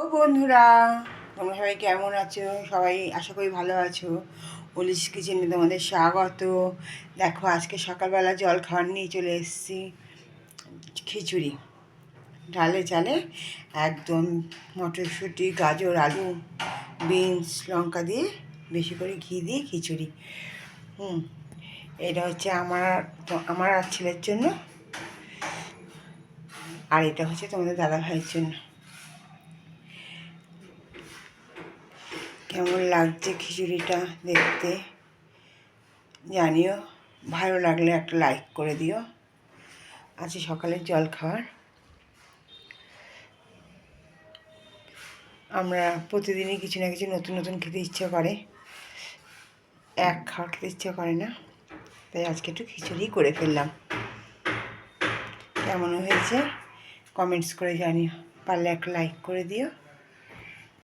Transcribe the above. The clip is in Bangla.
ও বন্ধুরা, তোমরা সবাই কেমন আছো? সবাই আশা করি ভালো আছো। পুলিশ কিচেনে তোমাদের স্বাগত। দেখো, আজকে সকালবেলা জল খাওয়ার নিয়ে চলে এসেছি। খিচুড়ি, ডালে চালে একদম মটরশুঁটি, গাজর, আলু, বিনস, লঙ্কা দিয়ে বেশি করে ঘি দিয়ে খিচুড়ি। হুম, এটা হচ্ছে আমার আমার আর ছেলের জন্য। আর এটা হচ্ছে তোমাদের দাদা ভাইয়ের জন্য। কেমন লাগছে খিচুড়িটা দেখতে জানিও, ভালো লাগলে একটা লাইক করে দিও। আজকে সকালের জল খাওয়ার। আমরা প্রতিদিনই কিছু না কিছু নতুন নতুন খেতে ইচ্ছে করে। এক খাওয়া খেতে ইচ্ছে করে না, তাই আজকে একটু খিচুড়ি করে ফেললাম। কেমন হয়েছে? কমেন্টস করে জানিও, পারলে একটা লাইক করে দিও।